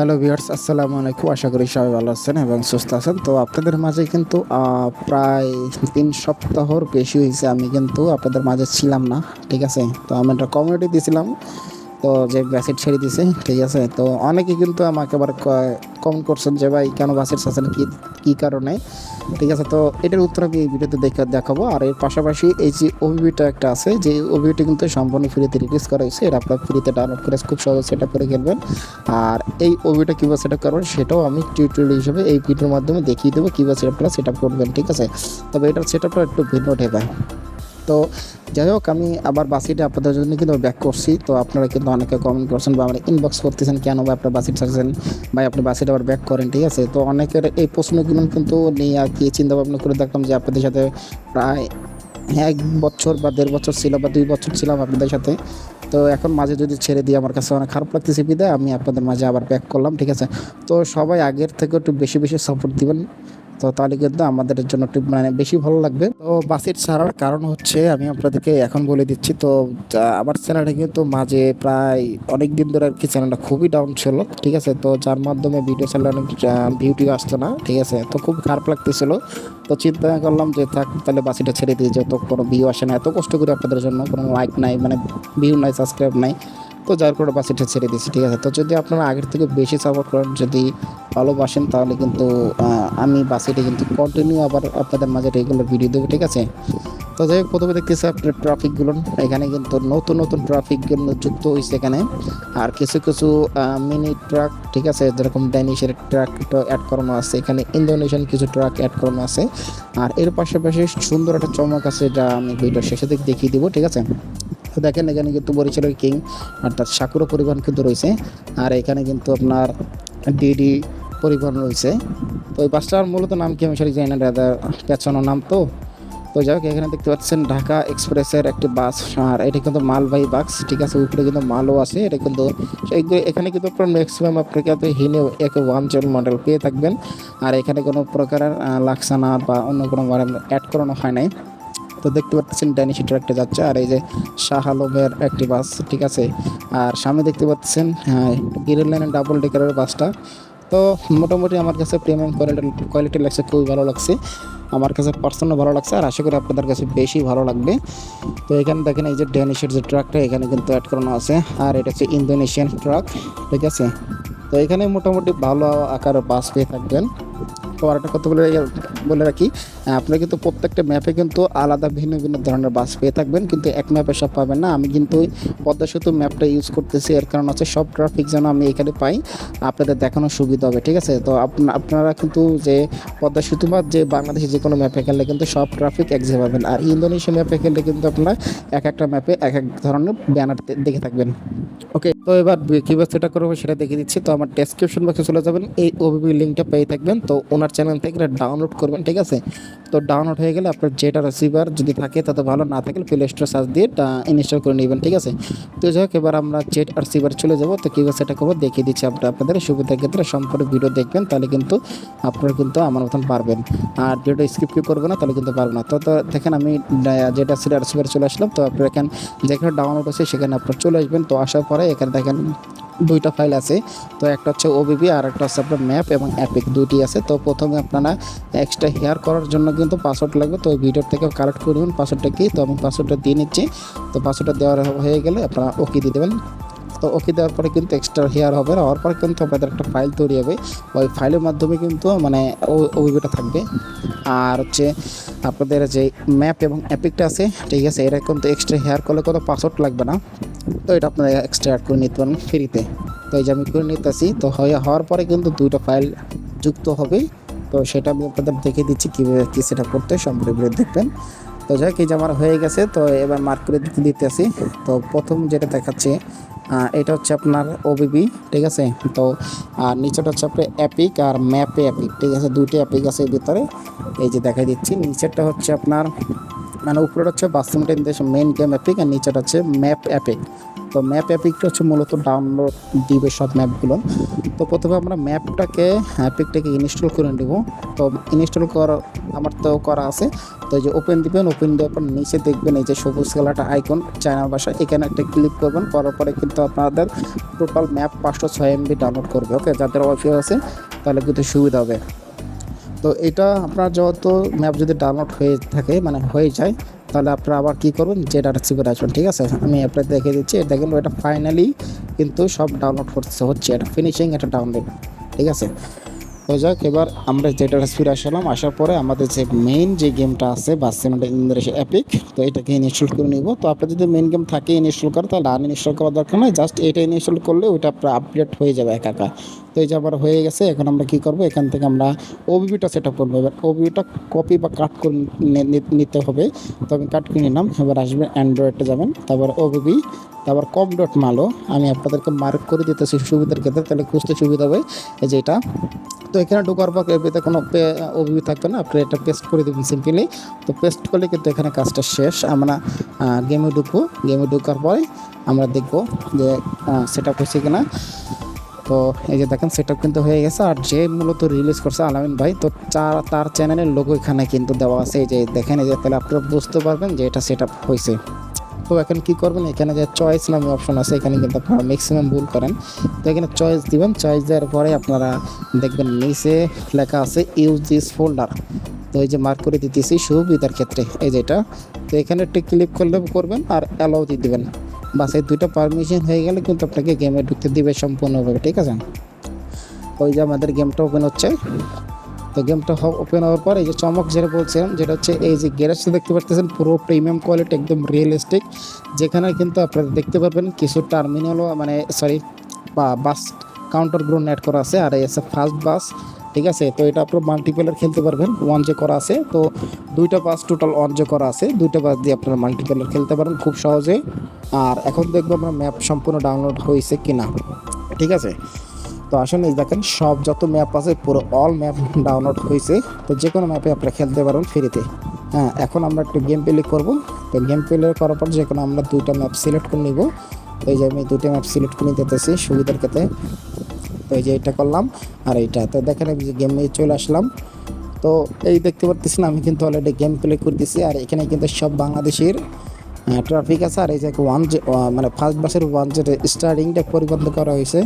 Hello viewers, আসসালামু আলাইকুম। আশা করি সবাই ভালো আছেন এবং সুস্থ আছেন। তো আপনাদের মাঝে কিন্তু প্রায় তিন সপ্তাহর বেশি হয়েছে। আমি কিন্তু আপনাদের মাঝে ছিলাম না, ঠিক আছে? তো আমি একটা কমিউনিটি দিয়েছিলাম তো যে ব্যাসেট ছেড়ে দিছে, ঠিক আছে? তো অনেকে কিন্তু আমাকে আবার কমেন্ট করছেন যে, ভাই, কেন বাসেট ছাড়ছেন কি, কী কারণে? ঠিক আছে? তো এটার উত্তর আমি এই ভিডিওতে দেখে, দেখাবো। আর এর পাশাপাশি এই যে ওবিবিটা একটা আছে, যে ওবিবিটি কিন্তু সম্পূর্ণ ফ্রিতে রিলিজ করা হয়েছে। এটা আপনার ফ্রিতে ডাউনলোড করে খুব সহজে সেট করে খেলবেন। আর এই ওবিটা কীভাবে সেট আপ করবেন সেটাও আমি টিউটোরিয়াল হিসেবে এই ভিডিওর মাধ্যমে দেখিয়ে দেবো, কীভাবে সেট আপটা সেট আপ করবেন, ঠিক আছে? তবে এটার সেট আপটা একটু ভিন্ন ঠেকায় তো যাই হোক আমি আবার বাসিটা আপনাদের জন্য কিন্তু ব্যাক করছি। তো আপনারা কিন্তু অনেকে কমেন্ট করছেন বা আমার ইনবক্স করতেছেন, কেন বা আপনার বাসিট ছাড়ছেন? বা আপনি বাসিটা আবার ব্যাক করেন, ঠিক আছে? তো অনেকের এই প্রশ্নগুলো কিন্তু নিয়ে আর কি চিন্তা ভাবনা করে দেখলাম যে আপনাদের সাথে প্রায় এক বছর বা দেড় বছর ছিল বা দুই বছর ছিলাম আপনাদের সাথে। তো এখন মাঝে যদি ছেড়ে দিয়ে আমার কাছে অনেক খারাপ লাগতেছে, বিদায়। আমি আপনাদের মাঝে আবার ব্যাক করলাম, ঠিক আছে? তো সবাই আগের থেকে একটু বেশি বেশি সাপোর্ট দিবেন। তো তাহলে কিন্তু আমাদের জন্য একটু মানে বেশি ভালো লাগবে। তো বাসেট ছাড়ার কারণ হচ্ছে আমি আপনাদেরকে এখন বলে দিচ্ছি, তো আমার চ্যানেলটা কিন্তু মাঝে প্রায় অনেক দিন ধরে আর কি চ্যানেলটা খুবই ডাউন ছিল, ঠিক আছে? তো যার মাধ্যমে ভিডিও চ্যানেল অনেক ভিউটি আসতো না, ঠিক আছে? তো খুব খারাপ লাগতেছিল। তো চিন্তা করলাম যে থাক, তাহলে বাসিটা ছেড়ে দিয়ে যত কোনো ভিউ আসে না, এত কষ্ট করে আপনাদের জন্য কোনো লাইক নাই মানে ভিউ নাই সাবস্ক্রাইব নাই। তো যার করে বাসিটা ছেড়ে দিয়েছি, ঠিক আছে? তো যদি আপনারা আগের থেকে বেশি সাপোর্ট করেন, যদি ভালোবাসেন, তাহলে কিন্তু আমি বাসিটা কিন্তু কন্টিনিউ আবার আপনাদের মাঝে রেগুলার ভিডিও দেবো, ঠিক আছে? তো যাই হোক, প্রথমে দেখতেছি আপনার ট্রাফিকগুলো এখানে কিন্তু নতুন নতুন ট্রাফিকগুলো যুক্ত হয়েছে এখানে। আর কিছু কিছু মিনি ট্রাক ঠিক আছে? যেরকম ড্যানিশের ট্রাক অ্যাড করানো আছে। এখানে ইন্দোনেশিয়ান কিছু ট্রাক অ্যাড করানো আছে। আর এর পাশাপাশি সুন্দর একটা চমক আছে, যা আমি ভিডিও শেষে দিকে দেখিয়ে দিব, ঠিক আছে? তো দেখেন, এখানে কিন্তু বরিশালের কিং অর্থাৎ সাকুরা পরিবহন কিন্তু রয়েছে। আর এখানে কিন্তু আপনার ডিডি পরিবহন রয়েছে। তো ওই বাসটার মূলত নাম কি আমি সঠিক জানি না দাদা পেছানো নাম তো তো যাই হোক, এখানে দেখতে পাচ্ছেন ঢাকা এক্সপ্রেসের একটি বাস। আর এটা কিন্তু মালবাহী বাস, ঠিক আছে? উপরে কিন্তু মালও আছে। এটা কিন্তু এখানে কিন্তু আপনার ম্যাক্সিমাম আপনাকে কিন্তু হিনে এক ওয়ান জন মডেল পেয়ে থাকবেন। আর এখানে কোনো প্রকারের লাক্সানা বা অন্য কোনো অ্যাড করানো হয় নাই। তো দেখতে পাচ্ছেন ড্যানিশ একটা যাচ্ছে। আর এই যে শাহ আলমের একটি বাস, ঠিক আছে? আর সামনে দেখতে পাচ্ছেন গ্রিন লাইনের ডাবল ডেকারের বাসটা। তো মোটামুটি আমার কাছে প্রিমিয়াম কোয়ালিটি কোয়ালিটি লাগছে, খুবই ভালো লাগছে। আমার কাছে পার্সোনাল ভালো লাগছে আর আশা করি আপনাদের কাছে বেশি ভালো লাগবে। তো এখানে দেখেন এই যে ড্যানিশের যে ট্রাকটা এখানে কিন্তু অ্যাড করানো আছে। আর এটা হচ্ছে ইন্দোনেশিয়ান ট্রাক ঠিক আছে? তো এখানে মোটামুটি ভালো আকারে বাস পেয়ে থাকবেন। তো আর একটা কথা বলে বলে রাখি আপনারা কিন্তু প্রত্যেকটা ম্যাপে কিন্তু আলাদা ভিন্ন ভিন্ন ধরনের বাস পেয়ে থাকবেন কিন্তু এক ম্যাপে সব পাবেন না আমি কিন্তু পদ্মা সেতু ম্যাপটা ইউজ করতেছি এর কারণ হচ্ছে সব ট্রাফিক যেন আমি এখানে পাই আপনাদের দেখানোর সুবিধা হবে ঠিক আছে তো আপনারা কিন্তু যে পদ্মা সেতু বা যে বাংলাদেশে যে কোনো ম্যাপে খেললে কিন্তু সব ট্রাফিক এক পাবেন আর ইন্দোনেশিয়া ম্যাপে খেললে কিন্তু আপনারা এক একটা ম্যাপে এক এক ধরনের ব্যানার দেখে থাকবেন ওকে তো এবার কীভাবে সেটা করব সেটা দেখে দিচ্ছি তো আমার ডেসক্রিপশন বক্সে চলে যাবেন এই ওবিবি লিঙ্কটা পেয়ে থাকবেন তো ওনার চ্যানেল থেকে ডাউনলোড করবেন, ঠিক আছে? তো ডাউনলোড হয়ে গেলে আপনার যেটা রিসিভার যদি থাকে, তত ভালো না থাকলে প্লে স্টোর সার্চ দিয়ে ইনস্টল করে নেবেন, ঠিক আছে? তো যাই হোক, এবার আমরা জেট আর রিসিভার চলে যাব, তো কীভাবে সেটা করব দেখিয়ে দিচ্ছি আমরা আপনাদের সুবিধার ক্ষেত্রে সম্পূর্ণ ভিডিও দেখবেন, তাহলে কিন্তু আপনারা কিন্তু আমার মতন পারবেন। আর ভিডিওটা স্কিপ কি করবে না, তাহলে কিন্তু পারবে না। তো তো দেখেন আমি যেটা সিরিয়ার রিসিভার চলে আসলাম, তো আপনার এখানে যেখানে ডাউনলোড আছে সেখানে আপনার চলে আসবেন। তো আসার পরে এখানে দেখেন দুইটা ফাইল আছে। তো একটা হচ্ছে ওবিবি আর একটা হচ্ছে আপনার ম্যাপ এবং অ্যাপিক দুইটি আছে। তো প্রথমে আপনারা এক্সট্রা হেয়ার করার জন্য কিন্তু পাসওয়ার্ড লাগবে। তো ওই ভিডিওর থেকে কালেক্ট করে নেবেন। পাসওয়ার্ডটা কি? তো আমি পাসওয়ার্ডটা দিয়ে নিচ্ছি। তো পাসওয়ার্ডটা দেওয়ার হয়ে গেলে আপনারা ওকে দিয়ে দেবেন। তো ওকে দেওয়ার পরে কিন্তু এক্সট্রা হেয়ার হবে। হওয়ার পরে কিন্তু আপনাদের একটা ফাইল তৈরি হবে। ওই ফাইলের মাধ্যমে কিন্তু মানে ওবিবিটা থাকবে। আর হচ্ছে আপনাদের যে ম্যাপ এবং অ্যাপিকটা আছে, ঠিক আছে? এটা কিন্তু এক্সট্রা হেয়ার করলে কোনো পাসওয়ার্ড লাগবে না। তো এটা আপনারা এক্সট্রা করে নিতে পারেন ফ্রিতে তো এই যে আমি করে নিতেছি, তো হয়ে হওয়ার পরে কিন্তু দুইটা ফাইল যুক্ত হবে। তো সেটা আমি আপনাদের দেখে দিচ্ছি কীভাবে কী সেটা করতে সম্পূর্ণ দেখবেন। তো যাই এই যে আমার হয়ে গেছে, তো এবার মার্ক করে দিতে দিতেছি। তো প্রথম যেটা দেখাচ্ছে এটা হচ্ছে আপনার ওবিবি ঠিক আছে? তো, আর নিচেটা হচ্ছে আপনার অ্যাপিক আর ম্যাপে অ্যাপিক ঠিক আছে? দুইটি অ্যাপিক আছে ভিতরে। এই যে দেখাই দিচ্ছি, নিচেরটা হচ্ছে আপনার মানে উপরেটা হচ্ছে বাস্তব দেশ মেন গেম অ্যাপিক আর নিচেটা হচ্ছে ম্যাপ অ্যাপিক তো ম্যাপ অ্যাপিকটা হচ্ছে মূলত ডাউনলোড দিবে সব ম্যাপগুলো তো প্রথমে আমরা ম্যাপটাকে অ্যাপিকটাকে ইনস্টল করে নেব। তো ইনস্টল করা আমার তো করা আছে। তো এই যে ওপেন দিবেন ওপেন দেওয়ার পর নিচে দেখবেন এই যে সবুজ কালারটা আইকন চায়না ভাষা এখানে একটা ক্লিক করবেন, করার পরে কিন্তু আপনাদের টোটাল ম্যাপ পাঁচশো ছয় এমবি ডাউনলোড করবে ওকে যাদের ওয়াইফাই আছে, তাহলে কিন্তু সুবিধা হবে। তো এটা আপনার যত ম্যাপ যদি ডাউনলোড হয়ে থাকে মানে হয়ে যায়, তাহলে আপনারা আবার কী করবেন যে ডাটা সিপে আসবেন ঠিক আছে? আমি আপনার দেখে দিচ্ছি, এটা কিন্তু এটা ফাইনালি কিন্তু সব ডাউনলোড করতে হচ্ছে, এটা ফিনিশিং এটা ডাউনলোড ঠিক আছে? তো যাক, এবার আমরা যেটা ফিরে আসলাম, আসার পরে আমাদের যে মেইন যে গেমটা আছে বাস ইন্দ্রেশ অ্যাপিক তো এটাকে ইনস্টল করে নিব। তো আপনার যদি মেইন গেম থাকে ইনস্টল করে, তাহলে আর ইনস্টল করার দরকার নয় জাস্ট এটা ইনস্টল করলে ওইটা আপনার আপডেট হয়ে যাবে একা একা তো এই যে আবার হয়ে গেছে, এখন আমরা কি করব? এখান থেকে আমরা ওবিবিটা সেট আপ করব। এবার ওবিবিটা কপি বা কাট করে নিতে হবে। তো আমি কাট করে নিলাম, এবার আসবেন অ্যান্ড্রয়েডে যাবেন, তারপর ওবিবি তারপর কম ডট মালো আমি আপনাদেরকে মার্ক করে দিতেছি সুবিধার ক্ষেত্রে, তাহলে খুঁজতে সুবিধা হবে। এই যে এটা তো এখানে ঢোকার পর এতে কোনো ওবিবি থাকবে না। আপনি এটা পেস্ট করে দেবেন সিম্পলি তো পেস্ট করলে কিন্তু এখানে কাজটা শেষ। আমরা গেমে ঢুকবো। গেমে ঢোকার পরে আমরা দেখব যে সেট আপ হয়েছে কিনা। তো এই যে দেখেন সেট কিন্তু হয়ে গেছে। আর যে মূলত রিলিজ করছে আলামিন ভাই, তো চার, তার চ্যানেলের লোগো এখানে কিন্তু দেওয়া আছে। এই যে দেখেন, এই যে তাহলে আপনারা বুঝতে পারবেন যে এটা সেট আপ হয়েছে। তো এখন কি করবেন? এখানে যে চয়েস নামে অপশন আছে, এখানে কিন্তু আপনারা ম্যাক্সিমাম ভুল করেন। তো এখানে চয়েস দিবেন। চয়েস দেওয়ার পরে আপনারা দেখবেন নিচে লেখা আছে ইউজ দিস ফোল্ডার তো এই যে মার্ক করে দিতেছি সুবিধার ক্ষেত্রে, এই যেটা তো এখানে একটু ক্লিক করলে করবেন আর অ্যালাউ দিয়ে দেবেন। বাস, এই দুইটা পারমিশন হয়ে গেলে কিন্তু আপনাকে গেমে ঢুকতে দিবে সম্পূর্ণভাবে, ঠিক আছে? ওই যে আমাদের গেমটা ওপেন হচ্ছে। তো গেমটা ওপেন হওয়ার পর এই যে চমক যেটা বলছিলাম, যেটা হচ্ছে এই যে গ্যারেজটা দেখতে পাচ্ছেন পুরো প্রিমিয়াম কোয়ালিটি একদম রিয়েলিস্টিক যেখানে কিন্তু আপনারা দেখতে পারবেন কিছু টার্মিনালও মানে সরি বা বাস কাউন্টারগুলো নেট করা আছে, আর আছে ফার্স্ট বাস ঠিক আছে? তো এটা আপনার মাল্টিপ্লেয়ার খেলতে পারবেন ওয়ান যে করা আছে, তো দুইটা বাস টোটাল ওয়ান যে করা আছে, দুইটা বাস দিয়ে আপনারা মাল্টিপ্লেয়ার খেলতে পারেন খুব সহজে আর এখন দেখব আপনার ম্যাপ সম্পূর্ণ ডাউনলোড হয়েছে কিনা, ঠিক আছে? তো আসলে দেখেন, সব যত ম্যাপ আছে, পুরো অল ম্যাপ ডাউনলোড হয়েছে। তো যে কোনো ম্যাপে আপনারা খেলতে পারবেন ফ্রিতে হ্যাঁ এখন আমরা একটু গেম প্লে করব। তো গেম প্লে করার পর যে কোনো আমরা দুইটা ম্যাপ সিলেক্ট করে নিব। তো এই যে আমি দুইটা ম্যাপ সিলেক্ট করে নিতেছি সুবিধার ক্ষেত্রে। তো এই যে এটা করলাম আর এইটা। তো দেখেন আমি যে গেমে চলে আসলাম। তো এই দেখতে পারতেছেন, আমি কিন্তু অলরেডি গেম প্লে করতেছি আর এখানে কিন্তু সব বাংলাদেশের ট্রাফিক আছে। আর এই যে ওয়ান মানে ফার্স্ট বাসের ওয়ান যে স্টার্টিংটা পরিবর্তন করা হয়েছে।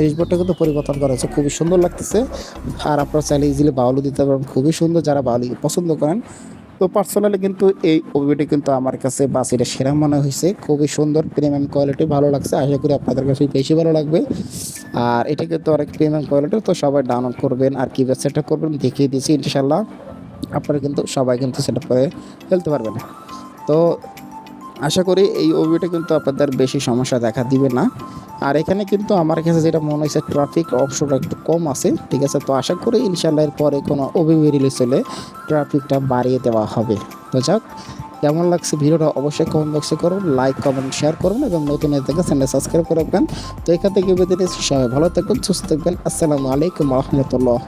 ড্যাশবোর্ডটা কিন্তু পরিবর্তন করা হয়েছে। খুবই সুন্দর লাগতেছে। আর আপনারা চাইলে ইজিলি বাউলও দিতে পারবেন। খুবই সুন্দর যারা বাউলি পছন্দ করেন। তো পার্সোনালি কিন্তু এই ওবিটি কিন্তু আমার কাছে বাস, এটা সেরা মনে হয়েছে। খুবই সুন্দর প্রিমিয়াম কোয়ালিটি ভালো লাগছে। আশা করি আপনাদের কাছে বেশি ভালো লাগবে। আর এটা কিন্তু অনেক প্রিমিয়াম কোয়ালিটি তো সবাই ডাউনলোড করবেন। আর কীভাবে সেটা করবেন, দেখিয়ে দিয়েছি ইনশাল্লাহ আপনারা কিন্তু সবাই কিন্তু সেটা করে ফেলতে পারবেন। তো আশা করি এই ওবিটা কিন্তু আপনাদের বেশি সমস্যা দেখা দিবে না। আর এখানে কিন্তু আমার কাছে যেটা মনে হয়েছে ট্রাফিক অপশনটা একটু কম আছে, ঠিক আছে? তো আশা করি ইনশাল্লাহ এর পরে কোনো ওবিবি রিলিজ হলে ট্রাফিকটা বাড়িয়ে দেওয়া হবে। তো যাক, কেমন লাগছে ভিডিওটা অবশ্যই কমেন্ট বক্সে করুন লাইক কমেন্ট শেয়ার করুন এবং নতুন এর থেকে চ্যানেল সাবস্ক্রাইব করে রাখবেন। তো এখান থেকে সবাই ভালো থাকবেন সুস্থ থাকবেন। আসসালামু আলাইকুম রহমতুল্লাহ।